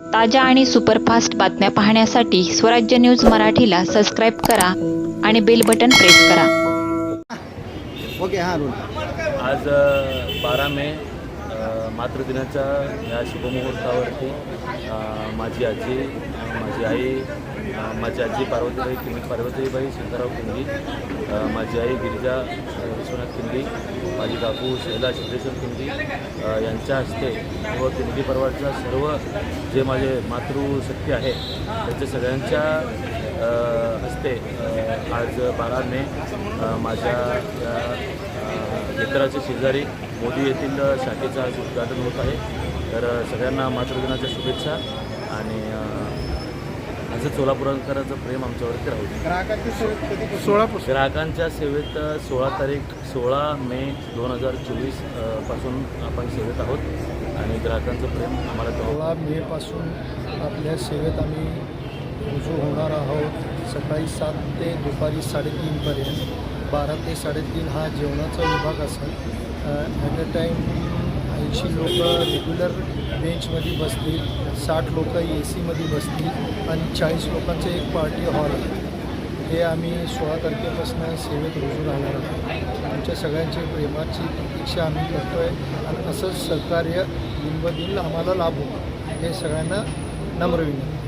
ताज्या आणि सुपरफास्ट बातम्या पाहण्यासाठी स्वराज्य न्यूज मराठीला सबस्क्राईब करा आणि बेल बटन प्रेस करा. ओके हां आज बारा मे मातृदिनाच्या या शुभमुहूर्तावरती माझी आजी माझी आई माझी आजी पार्वतीबाई किंदी पार्वतीबाई किंदी अ, माझी आई गिरिजा विश्वनाथ किंदी माझी काकू शैला सिद्धेश्वर किंदी यांच्या हस्ते व किंदी परिवारच्या सर्व जे माझे मातृशक्ती आहे त्यांच्या सगळ्यांच्या हस्ते आज बारा मे माझ्या मित्राचे शेजारी मोदी येथील शाखेचं आज उद्घाटन होत आहे. तर सगळ्यांना मातृदिनाच्या शुभेच्छा आणि असं सोलापूरकरांचं प्रेम आमच्यावरती राहू दे. ग्राहकांची सेवेत सोळापासून ग्राहकांच्या सेवेत सोळा तारीख सोळा मे दोन हजार चोवीसपासून आपण सेवेत आहोत आणि ग्राहकांचं प्रेम आम्हाला सोळा मेपासून आपल्या सेवेत आम्ही रुजू होणार आहोत. सकाळी सात ते दुपारी साडेतीनपर्यंत बारा ते साडेतीन हा जेवणाचा विभाग असेल. ॲट अ टाईम ऐंशी लोक रेग्युलर बेंचमध्ये बसतील साठ लोक ए सीमध्ये बसतील आणि चाळीस लोकांचं एक पार्टी हॉल आहे हे आम्ही सोळा तारखेपासून सेवेत रुजू राहणार आहोत. आमच्या सगळ्यांची प्रेमाची प्रतीक्षा आम्ही करतो आहे आणि असंच सहकार्य दिनबदिन आम्हाला लाभ. आम्हाला हे सगळ्यांना नम्र विनंती.